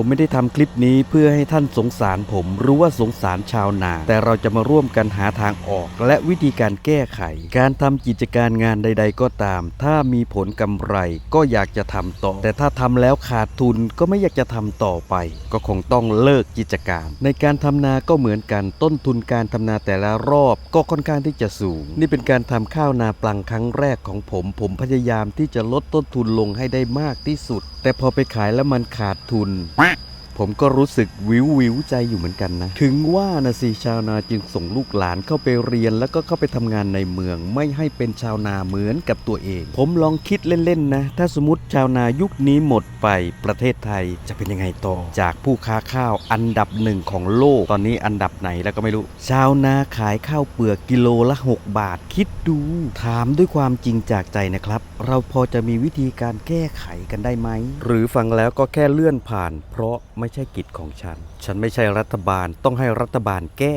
ผมไม่ได้ทำคลิปนี้เพื่อให้ท่านสงสารผมหรือว่าสงสารชาวนา แต่เราจะมาร่วมกันหาทางออก และวิธีการแก้ไข การทำกิจการงานใด ๆ ก็ตาม ถ้ามีผลกำไรก็อยากจะทำต่อ แต่ถ้าทำแล้วขาดทุนก็ไม่อยากจะทำต่อไป ก็คงต้องเลิกกิจการ ในการทำนาก็เหมือนกันต้นทุนการทำนาแต่ละรอบก็ค่อนข้างที่จะสูง นี่เป็นการทำข้าวนาปลังครั้งแรกของผม ผมพยายามที่จะลดต้นทุนลงให้ได้มากที่สุด แต่พอไปขายแล้วมันขาดทุน ผมก็รู้สึกวิววิวใจอยู่เหมือนกันนะ ถึงว่านะสิชาวนาจึงส่งลูกหลานเข้าไปเรียน แล้วก็เข้าไปทำงานในเมือง ไม่ให้เป็นชาวนาเหมือนกับตัวเอง ผมลองคิดเล่นๆนะ ถ้าสมมติชาวนายุคนี้หมดไปประเทศไทยจะเป็นยังไงต่อ จากผู้ค้าข้าวอันดับหนึ่งของโลกตอนนี้อันดับไหนแล้วก็ไม่รู้ ชาวนาขายข้าวเปลือกกิโลละ 6 บาท คิดดู ถามด้วยความจริงจากใจนะครับ เราพอจะมีวิธีการแก้ไขกันได้ไหมหรือฟังแล้วก็แค่เลื่อนผ่าน เพราะไม่ไม่ใช่กิจของฉัน ฉันไม่ใช่รัฐบาลต้องให้รัฐบาลแก้